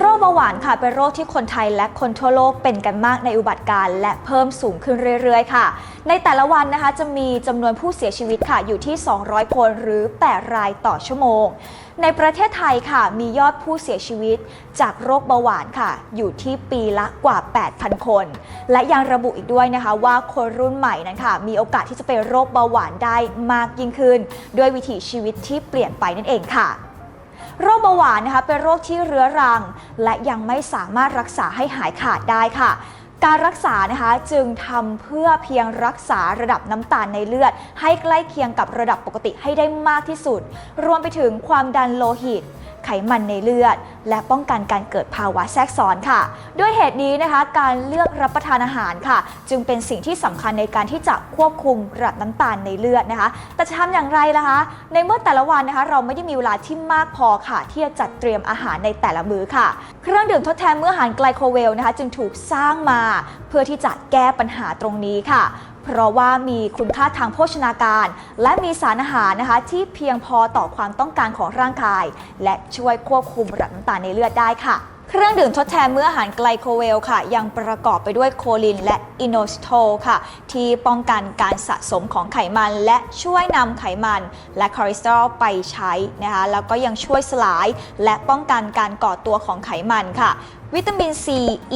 โรคเบาหวานค่ะเป็นโรคที่คนไทยและคนทั่วโลกเป็นกันมากในอุบัติการ์และเพิ่มสูงขึ้นเรื่อยๆ ค่ะ ในแต่ละวันนะคะจะมีจำนวนผู้เสียชีวิตค่ะอยู่ที่ 200 คนหรือ 8 รายต่อชั่วโมง ในประเทศไทยค่ะมียอดผู้เสียชีวิต จากโรคเบาหวานค่ะ อยู่ที่ปีละกว่า 8,000 คน และยังระบุอีกด้วยนะคะว่าคนรุ่นใหม่นั้นค่ะ มีโอกาสที่จะเป็นโรคเบาหวานได้มากยิ่งขึ้น ด้วยวิถีชีวิตที่เปลี่ยนไปนั่นเองค่ะ โรคเบาหวานนะคะเป็นโรคที่เรื้อรัง และยังไม่สามารถรักษาให้หายขาดได้ค่ะ การรักษานะคะจึงทำเพื่อเพียงรักษาระดับน้ำตาลในเลือด ให้ใกล้เคียงกับระดับปกติให้ได้มากที่สุด รวมไปถึงความดันโลหิต ไขมันในเลือด และป้องกันการเกิดภาวะแทรกซ้อนค่ะ ด้วยเหตุนี้นะคะ การเลือกรับประทานอาหารค่ะ จึงเป็นสิ่งที่สำคัญในการที่จะควบคุมระดับน้ำตาลในเลือดนะคะ แต่จะทำอย่างไรล่ะคะ ในเมื่อแต่ละวันนะคะ เราไม่ได้มีเวลาที่มากพอค่ะ ที่จะจัดเตรียมอาหารในแต่ละมื้อค่ะ เครื่องดื่มทดแทนมื้ออาหารไกลโคเวลนะคะ จึงถูกสร้างมา เพื่อที่จะแก้ปัญหาตรงนี้ค่ะ เพราะว่ามีคุณค่าทางโภชนาการ และมีสารอาหารนะคะที่เพียงพอต่อความต้องการของร่างกาย และช่วยควบคุมระดับน้ำตาลในเลือดได้ค่ะเครื่องดื่มทดแทนเมื้ออาหารไกลโคเวลค่ะ ยังประกอบไปด้วยโคลินและอินโนสโตลค่ะ ที่ป้องกันการสะสมของไขมัน และช่วยนำไขมัน และคอเลสเตอรอลไปใช้นะคะแล้วก็ยังช่วยสลาย และป้องกันการก่อตัวของไขมันค่ะ วิตามิน C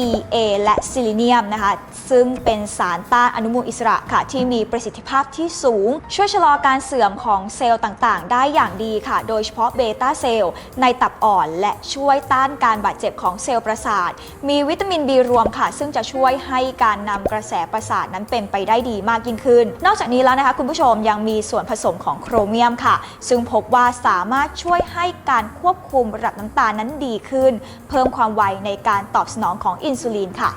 E A และซิลิเนียมนะคะ ซึ่งเป็นสารต้านอนุมูลอิสระค่ะ ที่มีประสิทธิภาพที่สูง ช่วยชะลอการเสื่อมของเซลล์ต่างๆ ได้อย่างดีค่ะ โดยเฉพาะเบต้าเซลล์ในตับอ่อน และช่วยต้านการบาดเจ็บของเซลล์ประสาท มีวิตามิน B รวมค่ะ ซึ่งจะช่วยให้การนำกระแสประสาทนั้นเป็นไปได้ดีมากยิ่งขึ้น นอกจากนี้แล้วนะคะคุณผู้ชมยังมีส่วนผสมของโครเมียมค่ะ ซึ่งพบว่าสามารถช่วยให้การควบคุมระดับน้ำตาลนั้นดีขึ้น เพิ่มความไวในการตอบสนองของอินซูลินค่ะ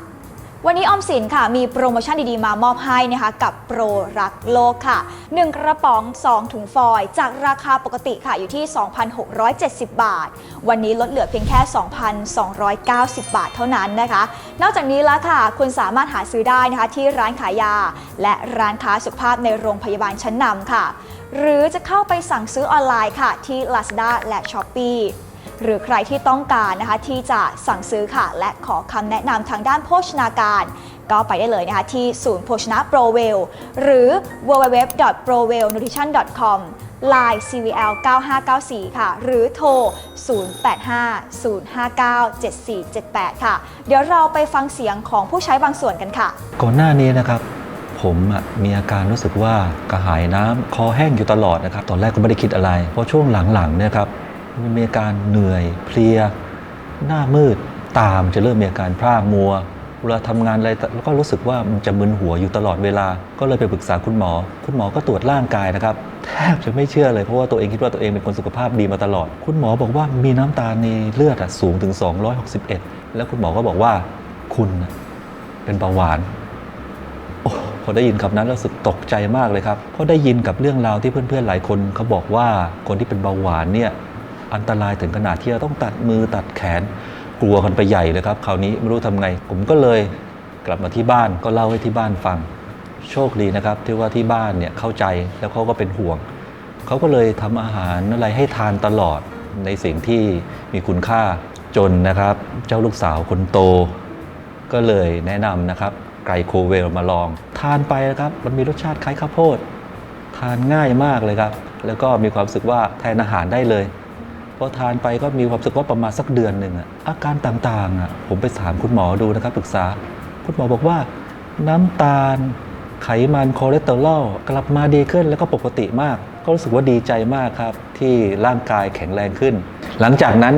วันนี้ออมสินค่ะ มีโปรโมชั่นดีๆ มามอบให้นะคะ กับโปรรักโลกค่ะ 1 กระป๋อง 2 ถุงฟอย จากราคาปกติค่ะอยู่ที่ 2,670 บาท วันนี้ลดเหลือเพียงแค่ 2,290 บาทเท่านั้นนะคะ นอกจากนี้แล้วค่ะ คุณสามารถหาซื้อได้นะคะที่ร้านขายยา และร้านค้าสุขภาพในโรงพยาบาลชั้นนำค่ะ หรือจะเข้าไปสั่งซื้อออนไลน์ค่ะที่ Lazada และ Shopee หรือใครที่ต้องการนะคะที่จะสั่งซื้อค่ะ และขอคำแนะนำทางด้านโภชนาการ ก็ไปได้เลยนะคะที่ศูนย์โภชนะโปรเวลหรือ www.prowellnutrition.com line cvl 9594 ค่ะ หรือโทร 0850597478 ค่ะ เดี๋ยวเราไปฟังเสียงของผู้ใช้บางส่วนกันค่ะ ก่อนหน้านี้นะครับ ผมมีอาการรู้สึกว่ากระหายน้ำคอแห้งอยู่ตลอดนะครับ ตอนแรกก็ไม่ได้คิดอะไร เพราะช่วงหลังๆเนี่ยครับ มีอาการเหนื่อยเพลีย หน้ามืดตามจะเริ่มมีอาการพร่ามัวเวลาทำงานอะไรแล้วก็รู้สึกว่ามันจะมึนหัวอยู่ตลอดเวลา ก็เลยไปปรึกษาคุณหมอ คุณหมอก็ตรวจร่างกายนะครับ แทบจะไม่เชื่อเลยเพราะว่าตัวเองคิดว่าตัวเองเป็นคนสุขภาพดีมาตลอด คุณหมอบอกว่ามีน้ำตาลในเลือดอะสูงถึง 261 แล้วคุณหมอก็บอกว่า คุณเป็นเบาหวานโอ้พอได้ยินคำนั้นแล้วรู้สึกตกใจมากเลยครับเพราะได้ยินกับเรื่องราวที่เพื่อนๆหลายคนเขาบอกว่าคนที่เป็นเบาหวานเนี่ย อันตรายถึงขนาดที่จะต้องตัดมือตัดแขนกลัวกันไปใหญ่เลยครับ คราวนี้ไม่รู้ทำไง ผมก็เลยกลับมาที่บ้านก็เล่าให้ที่บ้านฟัง โชคดีนะครับ ที่ว่าที่บ้านเนี่ยเข้าใจแล้วเขาก็เป็นห่วง เขาก็เลยทำอาหารอะไรให้ทานตลอดในสิ่งที่มีคุณค่าจนนะครับ เจ้าลูกสาวคนโต ก็เลยแนะนำนะครับ ไกลโคเวลมาลอง ทานไปนะครับ มันมีรสชาติคล้ายข้าวโพด ทานง่ายมากเลยครับ แล้วก็มีความรู้สึกว่าแทนอาหารได้เลย พอทานไปก็มีความรู้สึกว่าประมาณสักเดือนหนึ่งอาการต่างๆ ผมไปถามคุณหมอดูนะครับปรึกษา คุณหมอบอกว่า น้ำตาล ไขมันคอเลสเตอรอลกลับมาดีขึ้นแล้วก็ปกติมาก ก็รู้สึกว่าดีใจมากครับ ที่ร่างกายแข็งแรงขึ้น หลังจากนั้น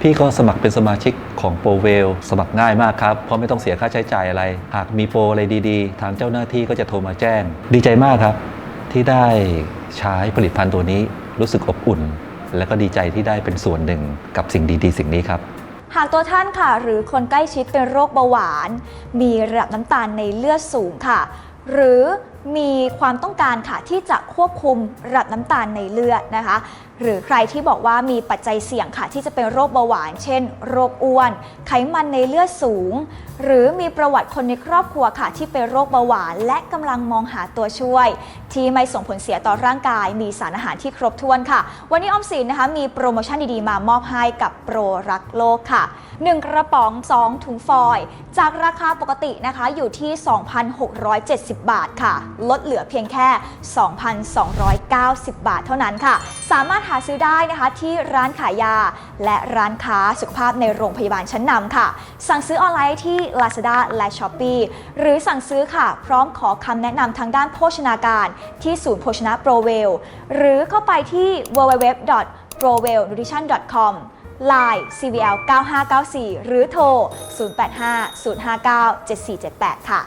พี่ก็สมัครเป็นสมาชิกของโปรเวล สมัครง่ายมากครับ เพราะไม่ต้องเสียค่าใช้จ่ายอะไร หากมีโปรอะไรดีๆ ทางเจ้าหน้าที่ก็จะโทรมาแจ้ง ดีใจมากครับ ที่ได้ใช้ผลิตภัณฑ์ตัวนี้รู้สึกอบอุ่น และก็ดีใจที่ได้เป็นส่วนหนึ่งกับสิ่งดีๆ สิ่งนี้ครับ หากตัวท่านค่ะ หรือคนใกล้ชิดเป็นโรคเบาหวาน มีระดับน้ำตาลในเลือดสูงค่ะ หรือ มีความต้องการค่ะที่จะควบคุมระดับน้ำตาลในเลือดนะคะ หรือใครที่บอกว่ามีปัจจัยเสี่ยงค่ะ ที่จะเป็นโรคเบาหวาน เช่น โรคอ้วน ไขมันในเลือดสูง หรือมีประวัติคนในครอบครัวค่ะ ที่เป็นโรคเบาหวาน และกำลังมองหาตัวช่วย ที่ไม่ส่งผลเสียต่อร่างกาย มีสารอาหารที่ครบถ้วนค่ะ วันนี้ออมสินนะคะมีโปรโมชั่นดีๆมามอบให้กับโปรรักโลกค่ะ1 กระป๋อง 2 ถุงฟอยล์จากราคาปกตินะคะอยู่ที่ 2,670 บาทค่ะลดเหลือเพียงแค่ 2,290 บาทเท่านั้นค่ะ สามารถหาซื้อได้นะคะที่ร้านขายยา และร้านค้าสุขภาพในโรงพยาบาลชั้นนำค่ะ สั่งซื้อออนไลน์ที่ Lazada และ Shopee หรือสั่งซื้อค่ะ พร้อมขอคำแนะนำทางด้านโภชนาการ ที่ศูนย์โภชนะโปรเวลหรือเข้าไปที่ www.prowellnutrition.com Line CVL 9594 หรือโทร 085 059 7478 ค่ะ